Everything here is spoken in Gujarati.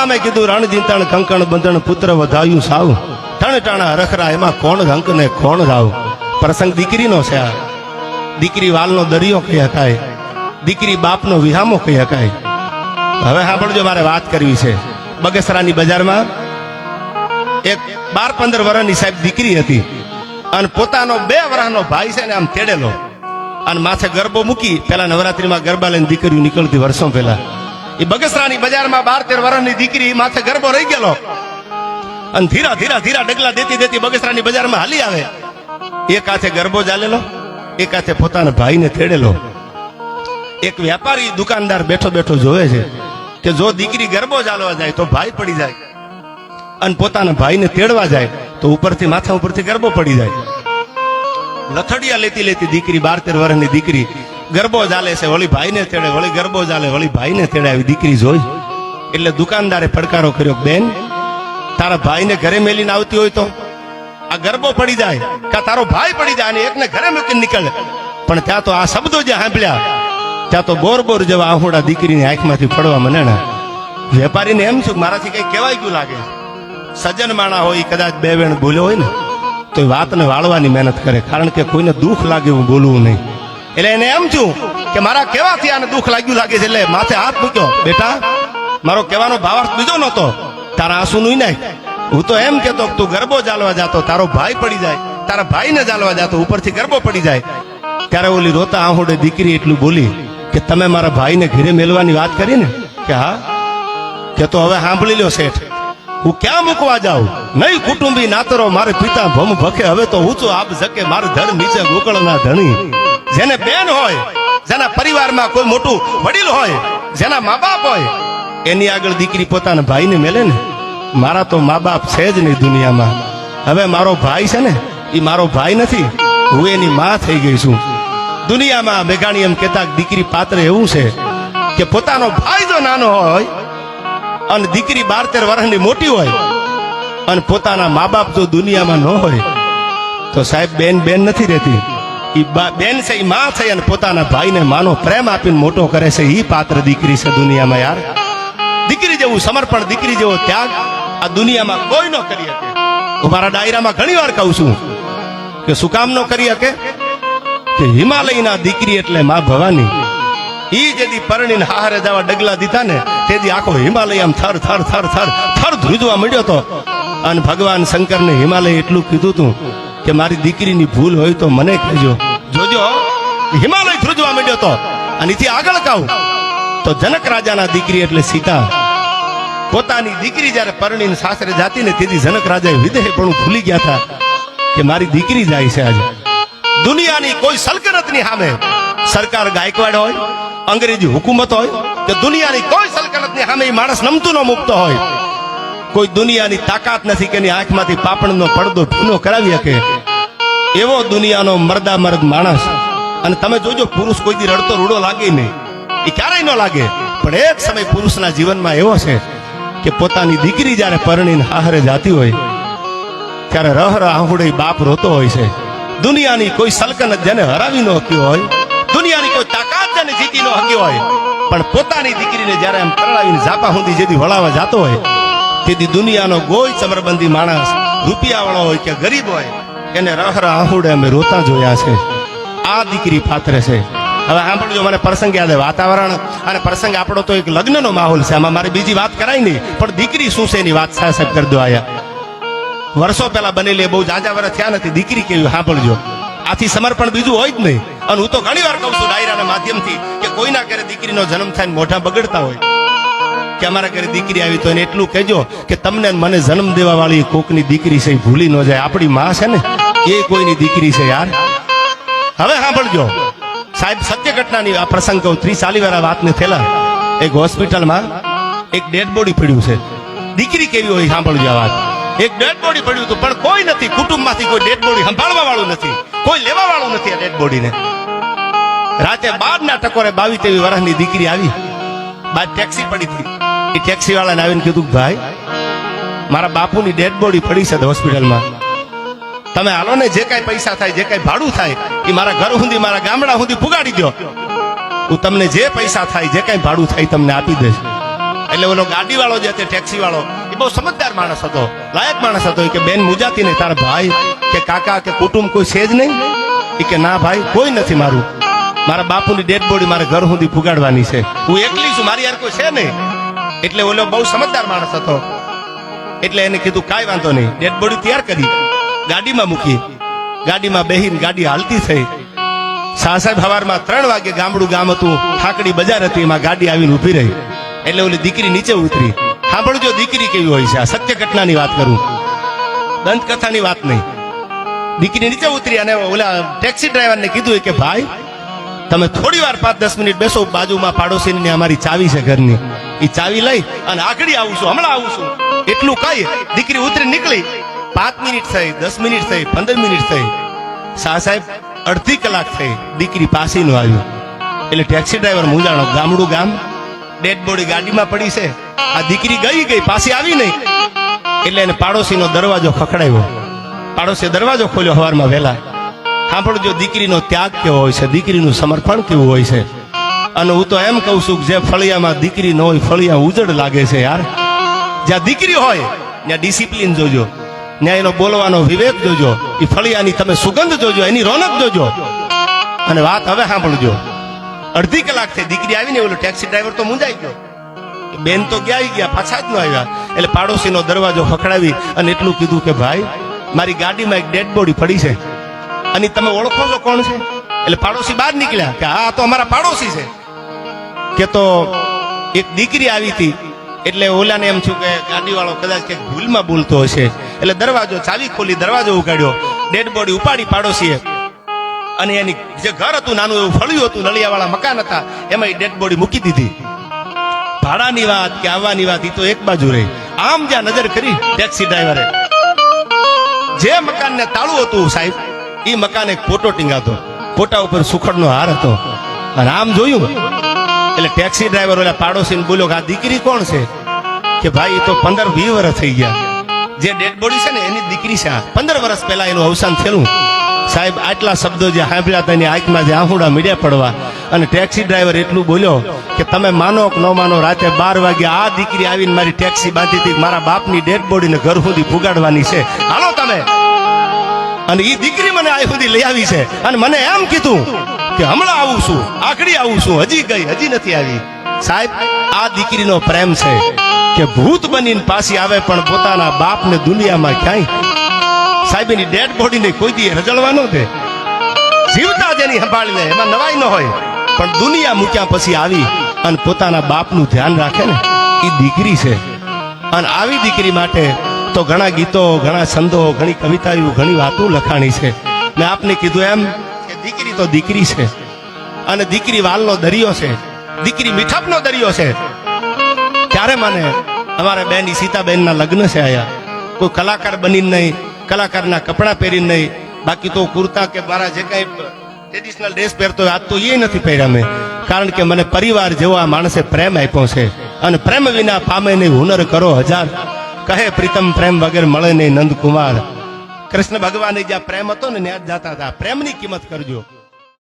મામે કીધું તણ કંકણ બંધણ, પુત્ર વધાયું સાવ. ટણ ટાણા રખરા, એમાં કોણ ઘંક ને કોણ રાવ પ્રસંગ દીકરીનો છે આ. દીકરી વાલનો દરિયો કહી શકાય. દીકરી બાપનો વિહામો કહી શકાય. હવે સાંભળજો, મારે વાત કરવી છે. બગસરાની બજારમાં એક બાર પંદર વર્ષની સાહેબ દીકરી હતી. અને પોતાનો બે વર્ષનો ભાઈ છે ને, આમ તેડેલો. અને માથે ગરબો મૂકી, પેલા નવરાત્રીમાં ગરબા લઈને દીકરીઓ નીકળતી વર્ષો પહેલા. એ બગસરાની બજારમાં બાર તેર વર્ષની દીકરી માથે ગરબો રહી ગયેલો. અને ધીરા ધીરા ધીરા ડગલા દેતી દેતી બગસરાની બજારમાં હાલી આવે. એક હાથે ગરબો ચાલેલો, એક હાથે પોતાના ભાઈને તેડેલો. એક વેપારી દુકાનદાર બેઠો બેઠો જોવે છે કે જો દીકરી ગરબો ચાલવા જાય તો ભાઈ પડી જાય. અને પોતાના ભાઈને તેડવા જાય તો ઉપરથી માથા ઉપરથી ગરબો પડી જાય. લથડિયા લેતી લેતી દીકરી બાર તેર વર્ષની દીકરી ગરબો ચાલે છે, વળી ભાઈને તેડે વળી ગરબો ચાલે, વળી ભાઈને તેડે આવી દીકરી જોઈ. એટલે દુકાનદારે પડકારો કર્યો, બેન, તારા ભાઈને ઘરે મેલીને આવતી હોય તો આ ગરબો પડી જાય, કે તારો ભાઈ પડી જાય અને એકને ઘરે મૂકીને નીકળે. પણ ત્યાં તો આ શબ્દો જે સાંભળ્યા, ત્યાં તો બોર બોર જેવા આહુડા દીકરીની આંખમાંથી પડવા મને વેપારીને એમ છું મારાથી કઈ કહેવાય ગયું લાગે. સજ્જન માણા હોય, કદાચ બે વેણ બોલ્યો હોય ને, તો એ વાતને વાળવાની મહેનત કરે, કારણ કે કોઈને દુઃખ લાગે એવું બોલવું નહીં. એટલે એને એમ છું કે મારા કેવાથી આને દુઃખ લાગ્યું લાગે છે, એટલે માથે હાથ મૂક્યો. બેટા, મારો કહેવાનો ભાવાર્થ બીજો નહોતો. તારા આંસુ નું નાખ હું તો એમ કેતો તું ગરબો ચાલવા જાતો, તારો ભાઈ પડી જાય. તારા ભાઈને ચાલવા જાતો, ઉપરથી ગરબો પડી જાય. ત્યારે ઓલી રોતા આહોડે દીકરી એટલું બોલી કે તમે મારા ભાઈને ઘરે મેલવાની વાત કરી ને? કે હા. કે તો હવે સાંભળી લ્યો શેઠ. હું ક્યાં મૂકવા જાઉં? નહીં કુટુંબી નાતરો, મારે પિતા ભમ ભખે. હવે તો ઊંચો આપ જકે મારે ધડ નીચે ગોકળના ધણી. જેને બેન હોય, જેના પરિવારમાં કોઈ મોટું વડીલ હોય, જેના મા બાપ હોય, એની આગળ દીકરી પોતાના ભાઈને મેલે ને, મારા તો મા બાપ છે જ નહીં દુનિયામાં. હવે મારો ભાઈ છે ને, એ મારો ભાઈ નથી, હું એની મા થઈ ગઈ છું. દુનિયામાં મેઘાણી એમ કહેતા દીકરી પાત્ર એવું છે કે પોતાનો ભાઈ જો નાનો હોય, અને દીકરી બાર તેર વર્ષની મોટી હોય, અને પોતાના મા બાપ જો દુનિયામાં ન હોય, તો સાહેબ બેન બેન નથી રહેતી. બા- બેન છે એ માં થઈ અને પોતાના ભાઈને માનો પ્રેમ આપીને મોટો કરે છે એ પાત્ર દીકરી છે દુનિયામાં યાર. દીકરી જેવું સમર્પણ, દીકરી જેવો ત્યાગ આ દુનિયામાં કોઈ ન કરી શકે. હું મારા ડાયરામાં ઘણી વાર કહું છું કે શું કામ ન કરી શકે? કે હિમાલયના દીકરી એટલે માં ભવાની. ઈ જેદી પરણીને હારે જવા ડગલા દીધા ને તેદી આખો હિમાલય આમ થર થર થર થર થર ધ્રુજવા મળ્યો તો. અને ભગવાન શંકરને હિમાલય એટલું કીધું તું કે મારી દીકરીની ભૂલ હોય તો મને કહેજો. જોજો હિમાલય ધ્રુજવા માંડ્યો તો. અને એથી આગળ કહું, તો જનક રાજાના દીકરી એટલે સીતા. પોતાની દીકરી જ્યારે પરણીને સાસરે જાતી ને તેથી જનક રાજાએ વિદેહ પણ ભૂલી ગયા હતા કે મારી દીકરી જાય છે આજે. દુનિયાની કોઈ સલ્તનતની સામે સરકાર ગાયકવાડ હોય, અંગ્રેજી હુકુમત હોય, કે દુનિયાની કોઈ સલ્તનતની સામે માણસ નમતું ન મૂકતો હોય કોઈ દુનિયાની તાકાત નથી કે એની આંખમાંથી પાપણનો પડદો ભીનો કરાવી શકે. એવો દુનિયાનો મરદા મર્દ માણસ. અને તમે જોજો, પુરુષ કોઈ દી રડતો રૂડો લાગે નહીં. એ ક્યારેય ન લાગે. પણ એક સમય પુરુષના જીવનમાં એવો છે કે પોતાની દીકરી જ્યારે પરણીને હાહરે જાતી હોય, ત્યારે રહ આહુડે બાપ રોતો હોય છે. દુનિયાની કોઈ સલકનત જેને હરાવી ન હક્યો હોય, દુનિયાની કોઈ તાકાત જેને જીતી ન હક્યો હોય, પણ પોતાની દીકરીને જ્યારે આમ પરણાવીને ઝાપા સુધી જેથી વળાવા જાતો હોય તેથી દુનિયાનો કોઈ ચમરબંધી માણસ રૂપિયાવાળો હોય કે ગરીબ હોય, એને રહ રહ આહુડે અમે રોતા જોયા છે. આ દીકરી પાત્ર છે. હવે સાંભળજો, મને પ્રસંગ યાદ વાતાવરણ અને પ્રસંગ આપણો તો એક લગ્નનો માહોલ છે. આમાં મારે બીજી વાત કરાય નહીં, પણ દીકરી શું છે એની વાત સાહેબ કરી દો આયા. વર્ષો પહેલા બનેલી બહુ જાજા વર્ષ થયા નથી. દીકરી કેવી, સાંભળજો. આથી સમર્પણ બીજું હોય જ નહીં. અને હું તો ઘણી વાર કહું છું, ડાયરાના માધ્યમથી, કે કોઈના ઘરે દીકરીનો જન્મ થાય મોઢા બગડતા હોય. કે અમારા ઘરે દીકરી આવી તો એને એટલું કહેજો કે તમને મને જન્મ દેવા વાળી કોકની દીકરી છે ભૂલી ન જાય. આપણી માં છે ને, એ કોઈની દીકરી છે યાર. હવે સાંભળજો. સાહેબ, સત્ય ઘટનાની આ પ્રસંગ કહું. ત્રીસ ચાલી વાળા વાતને થયેલા. એક હોસ્પિટલમાં એક ડેડ બોડી પડ્યું છે. દીકરી કેવી હોય સાંભળજો આ વાત. એક ડેડ બોડી પડ્યું હતું, પણ કોઈ નથી. કુટુંબમાંથી કોઈ ડેડ બોડી સંભાળવા વાળું નથી. કોઈ લેવા વાળું નથી આ ડેડ બોડીને. રાતે બાર ના ટકોરે બાવી તેવી વર્ષની દીકરી આવી. બાદ ટેક્સી પડી હતી. એ ટેક્સી વાળાને આવીને કીધું ભાઈ, મારા બાપુની ડેડ બોડી પડી છે હોસ્પિટલમાં. તમે હાલો ને, જે કાંઈ પૈસા થાય, જે કાંઈ ભાડું થાય, એ મારા ઘર સુધી, મારા ગામડા સુધી પુગાડી દો હું તમને જે પૈસા થાય, જે કાંઈ ભાડું થાય તમને આપી દઈશ. એટલે ઓલો ગાડી વાળો જે હતો ટેક્સી વાળો એ બહુ સમજદાર માણસ હતો, લાયક માણસ હતો. કે, બેન, મુજાતી નહીં, તારા ભાઈ કે કાકા કે કુટુંબ કોઈ છે જ નહીં? એ કે, ના ભાઈ, કોઈ નથી મારું. મારા બાપુની ડેડ બોડી મારે ઘર સુધી પુગાડવાની છે. હું એકલી છું, મારી યાર કોઈ છે નહીં. એટલે ઓલો બહુ સમજદાર માણસ હતો. એટલે એને કીધું, કાંઈ વાંધો નહીં. ડેડ બોડી તૈયાર કરી. ગાડીમાં મૂકી. ગાડીમાં બેહીને ગાડી હાલતી થઈ. શાહ ભવારમાં ત્રણ વાગે ગામડું ગામ હતું. ઠાકડી બજાર હતી. એમાં ગાડી આવીને ઊભી રહી. એટલે ઓલી દીકરી નીચે ઉતરી. સાંભળજો, દીકરી કેવી હોય છે? આ સત્ય ઘટનાની વાત કરું. દંતકથાની વાત નહીં. દીકરી નીચે ઉતરી અને ઓલા ટેક્સી ડ્રાઈવરને કીધું કે, ભાઈ તમે થોડી વાર પાંચ દસ મિનિટ બેસો, બાજુમાં પાડોશીની અમારી ચાવી છે ઘરની. એ ચાવી લઈ અને આગળ આવું છું, હમણાં આવું છું. એટલું કહી દીકરી ઉતરી નીકળી. પાંચ મિનિટ થઈ, દસ મિનિટ થઈ, પંદર મિનિટ થઈ. શાહ સાહેબ, અડધી કલાક થઈ, દીકરી પાસીનું આવ્યું. એટલે ટેક્સી ડ્રાઈવર મૂંઝાણો, ગામડું ગામ, ડેડ બોડી ગાડીમાં પડી છે. આ દીકરી ગઈ ગઈ, પાછી આવી નહીં. એટલે એને પાડોશીનો દરવાજો ખખડાવ્યો. પાડોશીએ દરવાજો ખોલ્યો, હવારમાં વહેલા. સાંભળજો, દીકરીનો ત્યાગ કેવો હોય છે, દીકરીનું સમર્પણ કેવું હોય છે? અને હું તો એમ કહું છું જે ફળિયામાં દીકરી ન હોય, ફળિયા ઉજળ લાગે છે યાર. જ્યાં દીકરી હોય, ત્યાં ડિસિપ્લિન જોજો. ત્યાં એનો બોલવાનો વિવેક જોજો. એ ફળિયાની તમે સુગંધ જોજો, એની રોનક જોજો. અને વાત હવે સાંભળજો. અડધી કલાક થઈ, દીકરી આવીને ઓલો ટેક્સી ડ્રાઈવર તો મુંજાઈ ગયો. બેન તો ગયા ગયા, પાછા જ ન આવ્યા. એટલે પાડોશીનો દરવાજો ખખડાવી અને એટલું કીધું કે, ભાઈ, મારી ગાડીમાં એક ડેડ બોડી પડી છે. અને તમે ઓળખો છો કોણ છે? એટલે પાડોશી બહાર નીકળ્યા કે આ તો અમારા પાડોશી છે. કે તો એક દીકરી આવી હતી, એટલે ઓલાને એમ થયું કે ગાડી વાળો કદાચ કે ભૂલમાં બોલતો હશે. એટલે દરવાજો, ચાવી ખોલી દરવાજો ઉગાડ્યો. ડેડ બોડી ઉપાડી પાડોશીએ. અને એની જે ઘર હતું નાનું, એવું ફળ્યું હતું, નળિયાવાળા મકાન હતા એમાં ડેડ બોડી મૂકી દીધી. ભાડાની વાત કે આવવાની વાત એ તો એક બાજુ રહી. આમ જ્યાં નજર કરી ટેક્સી ડ્રાઈવરે જે મકાનને તાળું હતું સાહેબ એ મકાન એક ફોટો ટીંગાતો. ફોટા ઉપર સુખડનો હાર હતો. અને આમ જોયું? એટલે ટેક્સી ડ્રાઈવર ઓલા પાડોશીને બોલ્યો કે આ દીકરી કોણ છે? કે ભાઈ તો પંદર વીસ વર્ષ થઈ ગયા. જે ડેડ બોડી છે ને, એની દીકરી છે આ. પંદર વર્ષ પહેલા એનું અવસાન થયેલું. સાહેબ, આટલા શબ્દો જે સાંભળ્યા હતા, એની આંખમાં જે આંખુડા મીડિયા પડવા. અને ટેક્સી ડ્રાઈવર એટલું બોલ્યો કે તમે માનો કે ન માનો, રાતે બાર વાગે આ દીકરી આવીને મારી ટેક્સી બાંધી હતી મારા બાપની ડેડ બોડીને ઘર સુધી ફુગાડવાની છે. હાલો તમે. અને એ દીકરી મને આ સુધી લઈ આવી છે. અને મને એમ કીધું કે હમણાં આવું છું આકડી આવું છું, હજી ગઈ, હજી નથી આવી. સાહેબ, આ દીકરીનો પ્રેમ છે કે ભૂત બનીને પાછી આવે પણ પોતાના બાપને દુનિયામાં ક્યાંય? સાહેબ, એની ડેડ બોડીને કોઈ દી રજળવા ન દે. જીવતા જેની સંભાળી લે, એમાં નવાઈ ન હોય. પણ દુનિયા મૂક્યા પછી આવી અને પોતાના બાપનું ધ્યાન રાખે ને એ દીકરી છે. અને આવી દીકરી માટે તો ઘણા ગીતો, ઘણા છંદો, ઘણી કવિતાઓ, ઘણી વાતો લખાણી છે. મેં આપને કીધું એમ કે દીકરી તો દીકરી છે અને દીકરી વાલનો દરિયો છે. દીકરી મીઠાપનો દરિયો છે. ત્યારે મને અમારા બેન સીતાબેનના લગ્ન છે આયા. કોઈ કલાકાર બનીને નહીં, કલાકારના કપડાં પહેરીને નહીં. બાકી તો કુર્તા કે મારા જે કંઈ ટ્રેડિશનલ ડ્રેસ પહેરતો હોય, આજ તો એ નથી પહેર્યા મેં. કારણ કે મને પરિવાર જેવો આ માણસે પ્રેમ આપ્યો છે. અને પ્રેમ વિના પામે નહીં. હુનર કરો હજાર. કહે, પ્રીતમ પ્રેમ વગર મળે નહીં નંદકુમાર. કૃષ્ણ ભગવાન જ્યાં પ્રેમ હતો ને ત્યાં જ જાતા હતા. પ્રેમની કિંમત કરજો.